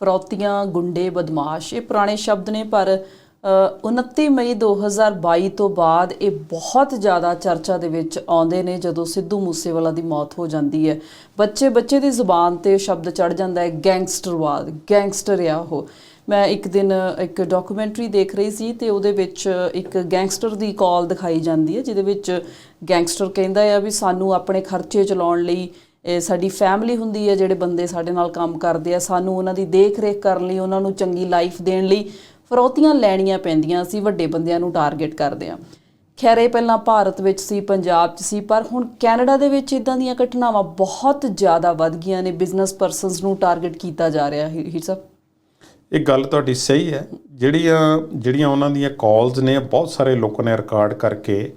ਫਰੌਤੀਆਂ ਗੁੰਡੇ ਬਦਮਾਸ਼ ਇਹ ਪੁਰਾਣੇ ਸ਼ਬਦ ਨੇ ਪਰ ਅ, 29 ਮਈ 2022 ਤੋਂ ਬਾਅਦ ਇਹ ਬਹੁਤ ਜ਼ਿਆਦਾ ਚਰਚਾ ਦੇ ਵਿੱਚ ਆਉਂਦੇ ਨੇ ਜਦੋਂ ਸਿੱਧੂ ਮੂਸੇਵਾਲਾ ਦੀ ਮੌਤ ਹੋ ਜਾਂਦੀ ਹੈ। ਬੱਚੇ ਬੱਚੇ ਦੀ ਜ਼ੁਬਾਨ ਤੇ ਸ਼ਬਦ ਚੜ ਜਾਂਦਾ ਹੈ ਗੈਂਗਸਟਰਵਾਦ ਗੈਂਗਸਟਰ ਆ ਉਹ। ਮੈਂ ਇੱਕ ਦਿਨ ਇੱਕ ਡਾਕੂਮੈਂਟਰੀ ਦੇਖ ਰਹੀ ਸੀ ਤੇ ਉਹਦੇ ਵਿੱਚ ਇੱਕ ਗੈਂਗਸਟਰ ਦੀ ਕਾਲ ਦਿਖਾਈ ਜਾਂਦੀ ਹੈ ਜਿਹਦੇ ਵਿੱਚ ਗੈਂਗਸਟਰ ਕਹਿੰਦਾ ਆ ਵੀ ਸਾਨੂੰ ਆਪਣੇ ਖਰਚੇ ਚਲਾਉਣ ਲਈ ਇਹ ਸਾਡੀ ਫੈਮਿਲੀ ਹੁੰਦੀ ਹੈ, ਜਿਹੜੇ ਬੰਦੇ ਸਾਡੇ ਨਾਲ ਕੰਮ ਕਰਦੇ ਆ, ਸਾਨੂੰ ਉਹਨਾਂ ਦੀ ਦੇਖ-ਰੇਖ ਕਰਨ ਲਈ, ਉਹਨਾਂ ਨੂੰ ਚੰਗੀ ਲਾਈਫ ਦੇਣ ਲਈ ਫਰੋਤੀਆਂ ਲੈਣੀਆਂ ਪੈਂਦੀਆਂ, ਅਸੀਂ ਵੱਡੇ ਬੰਦਿਆਂ ਨੂੰ ਟਾਰਗੇਟ ਕਰਦੇ ਆ ਖੈਰ, ਇਹ ਪਹਿਲਾਂ ਭਾਰਤ ਵਿੱਚ ਸੀ, ਪੰਜਾਬ 'ਚ ਸੀ, ਪਰ ਹੁਣ ਕੈਨੇਡਾ ਦੇ ਵਿੱਚ ਇਦਾਂ ਦੀਆਂ ਘਟਨਾਵਾਂ ਬਹੁਤ ਜ਼ਿਆਦਾ ਵੱਧ ਗਈਆਂ ਨੇ ਬਿਜ਼ਨਸ ਪਰਸਨਸ ਨੂੰ ਟਾਰਗੇਟ ਕੀਤਾ ਜਾ ਰਿਹਾ, ਹੈ, ਹੀਰ ਸਾਹਿਬ। ਇਹ ਗੱਲ ਤੁਹਾਡੀ ਸਹੀ ਹੈ, ਜਿਹੜੀਆਂ ਜਿਹੜੀਆਂ ਉਹਨਾਂ ਦੀਆਂ ਕਾਲਸ ਨੇ, ਬਹੁਤ ਸਾਰੇ ਲੋਕਾਂ ਨੇ ਰਿਕਾਰਡ ਕਰਕੇ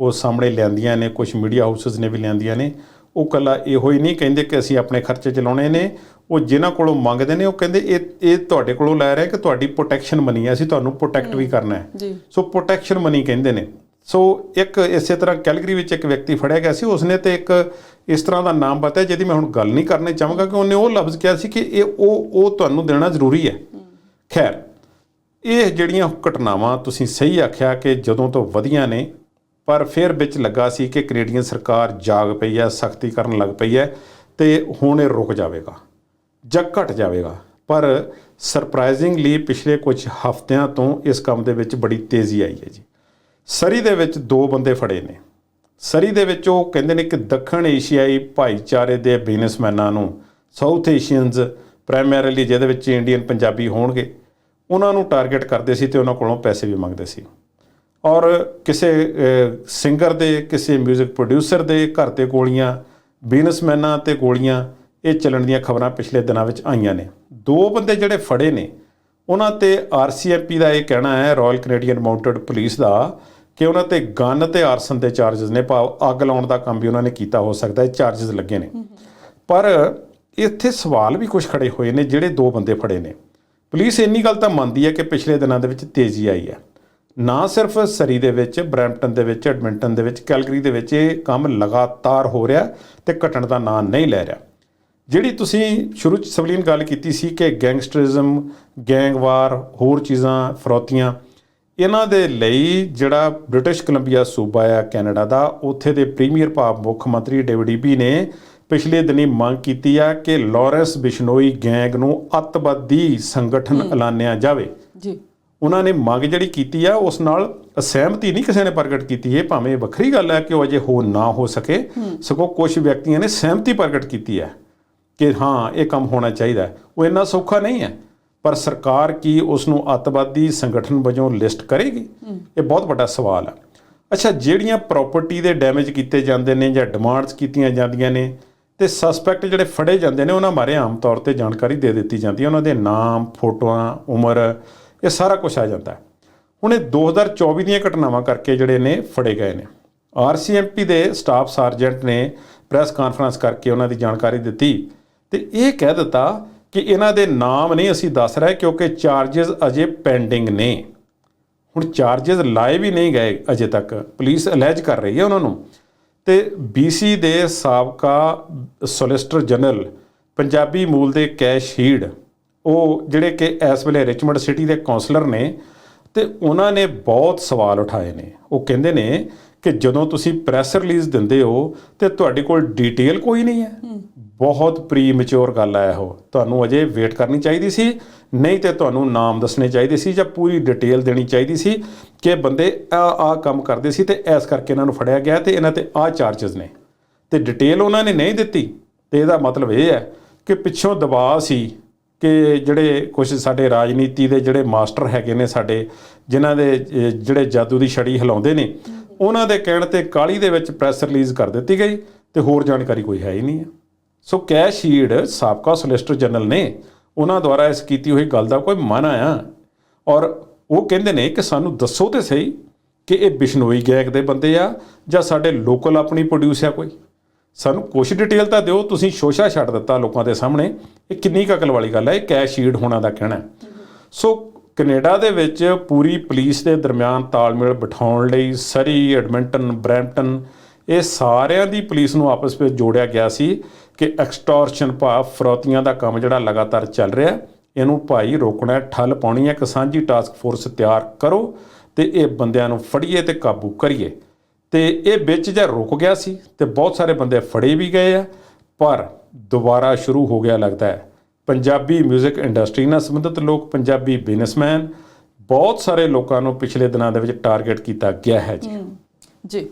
ਉਹ ਸਾਹਮਣੇ ਲਿਆਂਦੀਆਂ ਨੇ ਕੁਝ ਮੀਡੀਆ ਹਾਊਸਸ ਨੇ ਵੀ ਲਿਆਂਦੀਆਂ ਨੇ। ਉਹ ਕੱਲਾ ਇਹੋ ਹੀ ਨਹੀਂ ਕਹਿੰਦੇ ਕਿ ਅਸੀਂ ਆਪਣੇ ਖਰਚੇ ਚਲਾਉਣੇ ਨੇ ਉਹ ਜਿਨ੍ਹਾਂ ਕੋਲੋਂ ਮੰਗਦੇ ਨੇ ਉਹ ਕਹਿੰਦੇ ਇਹ ਇਹ ਤੁਹਾਡੇ ਕੋਲੋਂ ਲੈ ਰਹੇ ਕਿ ਤੁਹਾਡੀ ਪ੍ਰੋਟੈਕਸ਼ਨ ਮਨੀ ਹੈ ਅਸੀਂ ਤੁਹਾਨੂੰ ਪ੍ਰੋਟੈਕਟ ਵੀ ਕਰਨਾ ਹੈ। ਸੋ ਪ੍ਰੋਟੈਕਸ਼ਨ ਮਨੀ ਕਹਿੰਦੇ ਨੇ। ਸੋ ਇੱਕ ਇਸੇ ਤਰ੍ਹਾਂ ਕੈਲਗਰੀ ਵਿੱਚ ਇੱਕ ਵਿਅਕਤੀ ਫੜਿਆ ਗਿਆ ਸੀ ਉਸਨੇ ਤੇ ਇੱਕ ਇਸ ਤਰ੍ਹਾਂ ਦਾ ਨਾਮ ਬਤਾਇਆ ਜਿਹਦੀ ਮੈਂ ਹੁਣ ਗੱਲ ਨਹੀਂ ਕਰਨੀ ਚਾਹਾਂਗਾ ਕਿ ਉਹਨੇ ਉਹ ਲਫ਼ਜ਼ ਕਿਹਾ ਸੀ ਕਿ ਇਹ ਉਹ ਉਹ ਤੁਹਾਨੂੰ ਦੇਣਾ ਜ਼ਰੂਰੀ ਹੈ। ਖੈਰ ਇਹ ਜਿਹੜੀਆਂ ਘਟਨਾਵਾਂ ਤੁਸੀਂ ਸਹੀ ਆਖਿਆ ਕਿ ਜਦੋਂ ਤੋਂ ਵਧੀਆਂ ਨੇ ਪਰ ਫਿਰ ਵਿੱਚ ਲੱਗਾ ਸੀ ਕਿ ਕੈਨੇਡੀਅਨ ਸਰਕਾਰ ਜਾਗ ਪਈ ਹੈ, ਸਖਤੀ ਕਰਨ ਲੱਗ ਪਈ ਹੈ ਤੇ ਹੁਣ ਇਹ ਰੁਕ ਜਾਵੇਗਾ, ਜਾਂ ਘਟ ਜਾਵੇਗਾ। ਪਰ ਸਰਪ੍ਰਾਈਜ਼ਿੰਗਲੀ ਪਿਛਲੇ ਕੁਝ ਹਫ਼ਤਿਆਂ ਤੋਂ ਇਸ ਕੰਮ ਦੇ ਵਿੱਚ ਬੜੀ ਤੇਜ਼ੀ ਆਈ ਹੈ ਜੀ। ਸਰੀ ਦੇ ਵਿੱਚ ਦੋ ਬੰਦੇ ਫੜੇ ਨੇ। ਸਰੀ ਦੇ ਵਿੱਚ ਉਹ ਕਹਿੰਦੇ ਨੇ ਕਿ ਦੱਖਣ ਏਸ਼ੀਆਈ ਭਾਈਚਾਰੇ ਦੇ ਬਿਜ਼ਨਸਮੈਨਾਂ ਨੂੰ ਸਾਊਥ ਏਸ਼ੀਅਨਸ ਪ੍ਰਾਇਮਰੀਲੀ ਜਿਹਦੇ ਵਿੱਚ ਇੰਡੀਅਨ ਪੰਜਾਬੀ ਹੋਣਗੇ, ਉਹਨਾਂ ਨੂੰ ਟਾਰਗੇਟ ਕਰਦੇ ਸੀ ਤੇ ਉਹਨਾਂ ਕੋਲੋਂ ਪੈਸੇ ਵੀ ਮੰਗਦੇ ਸੀ। ਔਰ ਕਿਸੇ ਸਿੰਗਰ ਦੇ, ਕਿਸੇ 뮤직 ਪ੍ਰੋਡਿਊਸਰ ਦੇ ਘਰ ਤੇ ਗੋਲੀਆਂ ਬਿਜ਼ਨਸਮੈਨਾਂ ਤੇ ਗੋਲੀਆਂ, ਇਹ ਚੱਲਣ ਦੀਆਂ ਖਬਰਾਂ ਪਿਛਲੇ ਦਿਨਾਂ ਵਿੱਚ ਆਈਆਂ ਨੇ। ਦੋ ਬੰਦੇ ਜਿਹੜੇ ਫੜੇ ਨੇ, ਉਹਨਾਂ ਤੇ ਆਰਸੀਐਮਪੀ ਦਾ ਇਹ ਕਹਿਣਾ ਹੈ ਰਾਇਲ ਕੈਨੇਡੀਅਨ ਮਾਊਂਟਡ ਪੁਲਿਸ ਦਾ, ਕਿ ਉਹਨਾਂ ਤੇ ਗਨ ਤੇ ਆਰਸਨ ਦੇ ਚਾਰजेस ਨੇ, ਭਾਵ ਅੱਗ ਲਾਉਣ ਦਾ ਕੰਮ ਵੀ ਉਹਨਾਂ ਨੇ ਕੀਤਾ, ਹੋ ਸਕਦਾ ਹੈ ਚਾਰजेस ਲੱਗੇ ਨੇ। ਪਰ ਇੱਥੇ ਸਵਾਲ ਵੀ ਕੁਝ ਖੜੇ ਹੋਏ ਨੇ, ਜਿਹੜੇ ਦੋ ਬੰਦੇ ਫੜੇ ਨੇ। ਪੁਲਿਸ ਇੰਨੀ ਗੱਲ ਤਾਂ ਮੰਨਦੀ ਹੈ ਕਿ ਪਿਛਲੇ ਦਿਨਾਂ ਦੇ ਵਿੱਚ ਤੇਜ਼ੀ ਆਈ ਹੈ। ਨਾ ਸਿਰਫ ਸਰੀ ਦੇ ਵਿੱਚ ਬਰੈਂਪਟਨ ਦੇ ਵਿੱਚ ਐਡਮਿੰਟਨ ਦੇ ਵਿੱਚ ਕੈਲਗਰੀ ਦੇ ਵਿੱਚ ਇਹ ਕੰਮ ਲਗਾਤਾਰ ਹੋ ਰਿਹਾ ਤੇ ਘਟਣ ਦਾ ਨਾਂ ਨਹੀਂ ਲੈ ਰਿਹਾ। ਜਿਹੜੀ ਤੁਸੀਂ ਸ਼ੁਰੂ ਚ ਸਵਲੀਨ ਗੱਲ ਕੀਤੀ ਸੀ ਕਿ ਗੈਂਗਸਟਰਿਜ਼ਮ ਗੈਂਗਵਾਰ ਹੋਰ ਚੀਜ਼ਾਂ ਫਰੌਤੀਆਂ ਇਹਨਾਂ ਦੇ ਲਈ ਜਿਹੜਾ ਬ੍ਰਿਟਿਸ਼ ਕੋਲੰਬੀਆ ਸੂਬਾ ਆ ਕੈਨੇਡਾ ਦਾ ਉੱਥੇ ਦੇ ਪ੍ਰੀਮੀਅਰ ਭਾਵ ਮੁੱਖ ਮੰਤਰੀ ਡੇਵਿਡ ਈਬੀ ਨੇ ਪਿਛਲੇ ਦਿਨੀ ਮੰਗ ਕੀਤੀ ਆ ਕਿ ਲਾਰੈਂਸ ਬਿਸ਼ਨੋਈ ਗੈਂਗ ਨੂੰ ਅੱਤਵਾਦੀ ਸੰਗਠਨ ਐਲਾਨਿਆ ਜਾਵੇ। ਜੀ। ਉਹਨਾਂ ਨੇ ਮੰਗ ਜਿਹੜੀ ਕੀਤੀ ਆ ਉਸ ਨਾਲ ਅਸਹਿਮਤੀ ਨਹੀਂ ਕਿਸੇ ਨੇ ਪ੍ਰਗਟ ਕੀਤੀ। ਇਹ ਭਾਵੇਂ ਵੱਖਰੀ ਗੱਲ ਹੈ ਕਿ ਉਹ ਅਜੇ ਹੋ ਨਾ ਹੋ ਸਕੇ। ਸਗੋਂ ਕੁਝ ਵਿਅਕਤੀਆਂ ਨੇ ਸਹਿਮਤੀ ਪ੍ਰਗਟ ਕੀਤੀ ਹੈ ਕਿ ਹਾਂ ਇਹ ਕੰਮ ਹੋਣਾ ਚਾਹੀਦਾ। ਉਹ ਇੰਨਾ ਸੌਖਾ ਨਹੀਂ ਹੈ ਪਰ ਸਰਕਾਰ ਕੀ ਉਸ ਨੂੰ ਅੱਤਵਾਦੀ ਸੰਗਠਨ ਵਜੋਂ ਲਿਸਟ ਕਰੇਗੀ? ਇਹ ਬਹੁਤ ਵੱਡਾ ਸਵਾਲ ਹੈ। ਅੱਛਾ ਜਿਹੜੀਆਂ ਪ੍ਰਾਪਰਟੀ ਦੇ ਡੈਮੇਜ ਕੀਤੇ ਜਾਂਦੇ ਨੇ ਜਾਂ ਡਿਮਾਂਡਸ ਕੀਤੀਆਂ ਜਾਂਦੀਆਂ ਨੇ ਤੇ ਸਸਪੈਕਟ ਜਿਹੜੇ ਫੜੇ ਜਾਂਦੇ ਨੇ ਉਹਨਾਂ ਬਾਰੇ ਆਮ ਤੌਰ ਤੇ ਜਾਣਕਾਰੀ ਦੇ ਦਿੱਤੀ ਜਾਂਦੀ ਹੈ। ਉਹਨਾਂ ਦੇ ਨਾਮ ਫੋਟੋਆਂ ਉਮਰ ਇਹ ਸਾਰਾ ਕੁਝ ਆ ਜਾਂਦਾ ਹੁਣ ਇਹ 2024 ਦੀਆਂ ਘਟਨਾਵਾਂ ਕਰਕੇ ਜਿਹੜੇ ਨੇ ਫੜੇ ਗਏ ਨੇ। ਆਰਸੀਐਮਪੀ ਦੇ ਸਟਾਫ ਸਰਜੈਂਟ ਨੇ ਪ੍ਰੈਸ ਕਾਨਫਰੰਸ ਕਰਕੇ ਉਹਨਾਂ ਦੀ ਜਾਣਕਾਰੀ ਦਿੱਤੀ ਤੇ ਇਹ ਕਹਿ ਦਿੱਤਾ ਕਿ ਇਹਨਾਂ ਦੇ ਨਾਮ ਨਹੀਂ ਅਸੀਂ ਦੱਸ ਰਹੇ ਕਿਉਂਕਿ ਚਾਰजेस ਅਜੇ ਪੈਂਡਿੰਗ ਨੇ। ਹੁਣ ਚਾਰजेस ਲਾਏ ਵੀ ਨਹੀਂ ਗਏ ਅਜੇ ਤੱਕ। ਪੁਲਿਸ ਅਲੈਜ ਕਰ ਰਹੀ ਹੈ ਉਹਨਾਂ ਨੂੰ। ਤੇ ਬੀਸੀ ਦੇ ਸਾਬਕਾ ਸੋਲਿਸਟਰ ਜਨਰਲ ਪੰਜਾਬੀ ਮੂਲ ਦੇ ਕੈਸ਼ ਹੀੜ ਉਹ ਜਿਹੜੇ ਕਿ ਇਸ ਵੇਲੇ ਰਿਚਮੰਡ ਸਿਟੀ ਦੇ ਕਾਉਂਸਲਰ ਨੇ ਤੇ ਉਹਨਾਂ ਨੇ ਬਹੁਤ ਸਵਾਲ ਉਠਾਏ ਨੇ। ਉਹ ਕਹਿੰਦੇ ਨੇ ਕਿ ਜਦੋਂ ਤੁਸੀਂ ਪ੍ਰੈਸ ਰਿਲੀਜ਼ ਦਿੰਦੇ ਹੋ ਤੇ ਤੁਹਾਡੇ ਕੋਲ ਡਿਟੇਲ ਕੋਈ ਨਹੀਂ ਹੈ। ਬਹੁਤ ਪ੍ਰੀ ਮੈਚੁਰ ਗੱਲ ਹੈ ਉਹ ਤੁਹਾਨੂੰ ਅਜੇ ਵੇਟ ਕਰਨੀ ਚਾਹੀਦੀ ਸੀ ਨਹੀਂ ਤੇ ਤੁਹਾਨੂੰ ਨਾਮ ਦੱਸਣੇ ਚਾਹੀਦੇ ਸੀ ਜਾਂ ਪੂਰੀ ਡਿਟੇਲ ਦੇਣੀ ਚਾਹੀਦੀ ਸੀ ਕਿ ਬੰਦੇ ਆ ਆ ਕੰਮ ਕਰਦੇ ਸੀ ਤੇ ਐਸ ਕਰਕੇ ਇਹਨਾਂ ਨੂੰ ਫੜਿਆ ਗਿਆ ਤੇ ਇਹਨਾਂ ਤੇ ਆ ਚਾਰजेस ਨੇ। ਤੇ ਡਿਟੇਲ ਉਹਨਾਂ ਨੇ ਨਹੀਂ ਦਿੱਤੀ। ਤੇ ਇਹਦਾ ਮਤਲਬ ਇਹ ਹੈ ਕਿ ਪਿੱਛੋਂ ਦਬਾਅ ਸੀ ਕਿ ਜਿਹੜੇ ਕੁਝ ਸਾਡੇ ਰਾਜਨੀਤੀ ਦੇ ਜਿਹੜੇ ਮਾਸਟਰ ਹੈਗੇ ਨੇ ਸਾਡੇ, ਜਿਨ੍ਹਾਂ ਦੇ ਜਿਹੜੇ ਜਾਦੂ ਦੀ ਛੜੀ ਹਿਲਾਉਂਦੇ ਨੇ, ਉਹਨਾਂ ਦੇ ਕਹਿਣ ਤੇ ਕਾਲੀ ਦੇ ਵਿੱਚ ਪ੍ਰੈਸ ਰਿਲੀਜ਼ ਕਰ ਦਿੱਤੀ ਗਈ ਤੇ ਹੋਰ ਜਾਣਕਾਰੀ ਕੋਈ ਹੈ ਹੀ ਨਹੀਂ ਹੈ। ਸੋ ਕੈਸ਼ ਹੀਡ ਸਾਬਕਾ ਸੋਲਿਸਟਰ ਜਨਰਲ ਨੇ ਉਹਨਾਂ ਦੁਆਰਾ ਇਸ ਕੀਤੀ ਹੋਈ ਗੱਲ ਦਾ ਕੋਈ ਮਨ ਆਇਆ? ਔਰ ਉਹ ਕਹਿੰਦੇ ਨੇ ਕਿ ਸਾਨੂੰ ਦੱਸੋ ਤੇ ਸਹੀ ਕਿ ਇਹ ਬਿਸ਼ਨੋਈ ਗੈਂਗ ਦੇ ਬੰਦੇ ਆ ਜਾਂ ਸਾਡੇ ਲੋਕਲ ਆਪਣੀ ਪ੍ਰੋਡਿਊਸ ਆ ਕੋਈ? ਸਾਨੂੰ ਕੁਝ ਡਿਟੇਲ ਤਾਂ ਦਿਓ, ਤੁਸੀਂ ਸ਼ੋਸ਼ਾ ਛੱਡ ਦਿੱਤਾ ਲੋਕਾਂ ਦੇ ਸਾਹਮਣੇ। ਇਹ ਕਿੰਨੀ ਕਕਲ ਵਾਲੀ ਗੱਲ ਹੈ, ਇਹ ਕੈਸ਼ ਹੀਡ ਹੋਣਾ ਦਾ ਕਹਿਣਾ ਸੋ ਕੈਨੇਡਾ ਦੇ ਵਿੱਚ ਪੂਰੀ ਪੁਲਿਸ ਦੇ ਦਰਮਿਆਨ ਤਾਲਮੇਲ ਬਿਠਾਉਣ ਲਈ ਸਰੀ, ਐਡਮਿੰਟਨ, ਬਰੈਂਪਟਨ, ਇਹ ਸਾਰਿਆਂ ਦੀ ਪੁਲਿਸ ਨੂੰ ਆਪਸ ਵਿੱਚ ਜੋੜਿਆ ਗਿਆ ਸੀ ਕਿ ਐਕਸਟੋਰਸ਼ਨ ਭਾਵ ਫਰੋਤੀਆਂ ਦਾ ਕੰਮ ਜਿਹੜਾ ਲਗਾਤਾਰ ਚੱਲ ਰਿਹਾ ਇਹਨੂੰ ਭਾਈ ਰੋਕਣਾ ਠੱਲ ਪਾਉਣੀ ਹੈ, ਇੱਕ ਸਾਂਝੀ ਟਾਸਕ ਫੋਰਸ ਤਿਆਰ ਕਰੋ ਤੇ ਇਹ ਬੰਦਿਆਂ ਨੂੰ ਫੜੀਏ ਤੇ ਕਾਬੂ ਕਰੀਏ। ਤੇ ਇਹ ਵਿੱਚ ਜੇ ਰੁਕ ਗਿਆ ਸੀ ਤੇ ਬਹੁਤ ਸਾਰੇ ਬੰਦੇ ਫੜੇ ਵੀ ਗਏ ਆ, ਪਰ ਦੁਬਾਰਾ ਸ਼ੁਰੂ ਹੋ ਗਿਆ ਲੱਗਦਾ ਹੈ। ਪੰਜਾਬੀ 뮤직 ਇੰਡਸਟਰੀ ਨਾਲ ਸੰਬੰਧਿਤ ਲੋਕ, ਪੰਜਾਬੀ ਬਿਜ਼ਨਸਮੈਨ ਬਹੁਤ ਸਾਰੇ ਲੋਕਾਂ ਨੂੰ ਪਿਛਲੇ ਦਿਨਾਂ ਦੇ ਵਿੱਚ ਟਾਰਗੇਟ ਕੀਤਾ ਗਿਆ ਹੈ ਜੀ। ਜੀ।